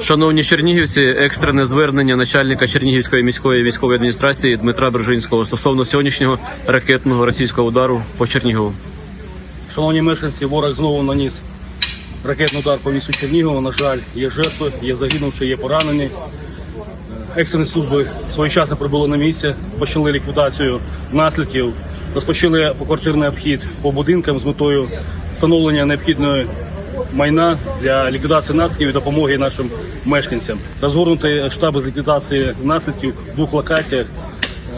Шановні чернігівці, екстрене звернення начальника Чернігівської міської військової адміністрації Дмитра Брижинського стосовно сьогоднішнього ракетного російського удару по Чернігову. Шановні мешканці, ворог знову наніс ракетний удар по місту Чернігова. На жаль, є жертви, є загинувші, є поранені. Екстрені служби своєчасно прибули на місце, почали ліквідацію наслідків, розпочали поквартирний обхід по будинкам з метою встановлення необхідної майна для ліквідації наслідків і допомоги нашим мешканцям. Розгорнуті штаби з ліквідації наслідків в двох локаціях.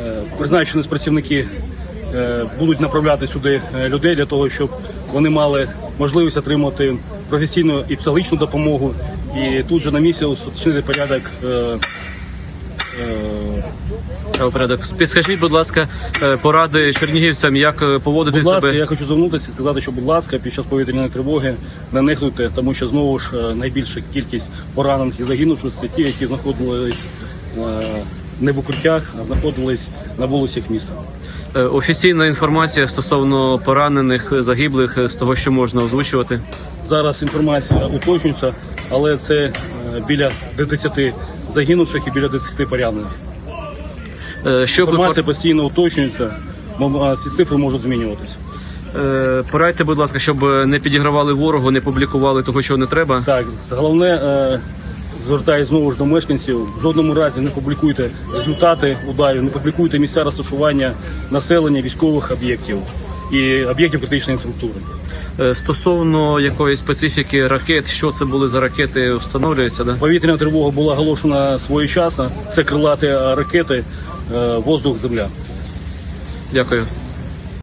Е, Призначені працівники е, будуть направляти сюди е, людей для того, щоб вони мали можливість отримати професійну і психологічну допомогу. І тут же на місці уточнити порядок. Е, Правопорядок. Підскажіть, будь ласка, е, поради чернігівцям, як е, поводити Будь ласка, себе. я хочу звернутися і сказати, що, будь ласка, під час повітряної тривоги не нехтуйте, тому що знову ж е, найбільша кількість поранених і загинувших це ті, які знаходились не в укриттях, а знаходились на вулицях міста. Офіційна інформація стосовно поранених, загиблих з того, що можна озвучувати. Зараз інформація уточнюється, але це біля 10 загинувших і біля 10 поранених. Е, Що ви Інформація постійно уточнюється, а ці цифри можуть змінюватися. е, порадьте, будь ласка, щоб е, не підігравали ворогу, не публікували того, чого не треба. Так, головне, звертаюся знову ж до мешканців. В жодному разі не публікуйте результати ударів, не публікуйте місця розташування населення військових об'єктів і об'єктів критичної інфраструктури. Стосовно якоїсь специфіки ракет, що це були за ракети, встановлюється, да? Повітряна тривога була оголошена своєчасно. Це крилаті ракети, воздух, земля. Дякую.